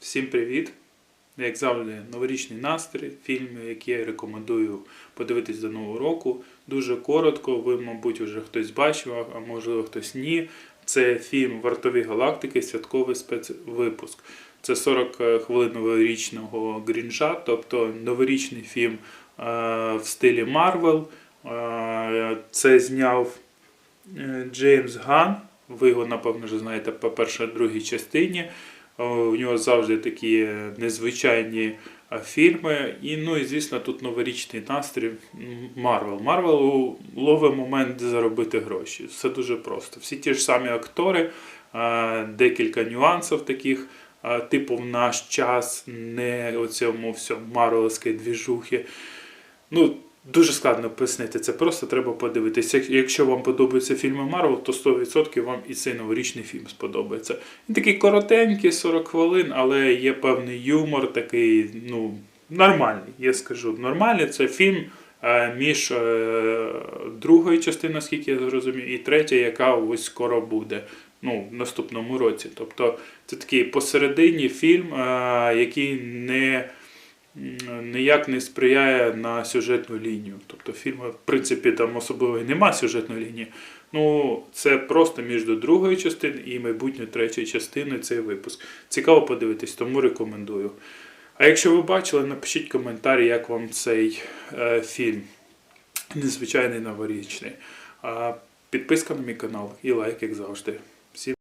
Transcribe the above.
Всім привіт! Як завжди, новорічний настрій, фільми, які я рекомендую подивитись до нового року. Дуже коротко, ви, мабуть, вже хтось бачив, а можливо хтось ні. Це фільм Вартові галактики, святковий спецвипуск. Це 40 хвилин новорічного грінжа, тобто новорічний фільм е, в стилі Марвел. Е, Це зняв е, Джеймс Ган. Ви його, напевно, вже знаєте по першій другій частині. О, У нього завжди такі е, незвичайні е, фільми. І, ну, і звісно, тут новорічний настрій Марвел. Марвел ловить момент заробити гроші. Все дуже просто. Всі ті ж самі актори, е, декілька нюансів таких. е, Типу, в наш час не оцьому всьому марвелській двіжухи. Ну, дуже складно пояснити. Це просто треба подивитися. Якщо вам подобаються фільми Марвел, то 100% вам і цей новорічний фільм сподобається. Він такий коротенький, 40 хвилин, але є певний юмор, такий, ну, нормальний, я скажу. Нормальний це фільм е, між е, другою частиною, наскільки я зрозумів, і третя, яка ось скоро буде. Ну, в наступному році. Тобто це такий посередині фільм, е, який не ніяк не сприяє на сюжетну лінію. Тобто фільму, в принципі, там особливо і нема сюжетної лінії. Ну, це просто між другою частиною і майбутньою третьою частиною цей випуск. Цікаво подивитись, тому рекомендую. А якщо ви бачили, напишіть коментарі, як вам цей е, фільм. Незвичайний новорічний. А, підписка на мій канал і лайк, як завжди. Всім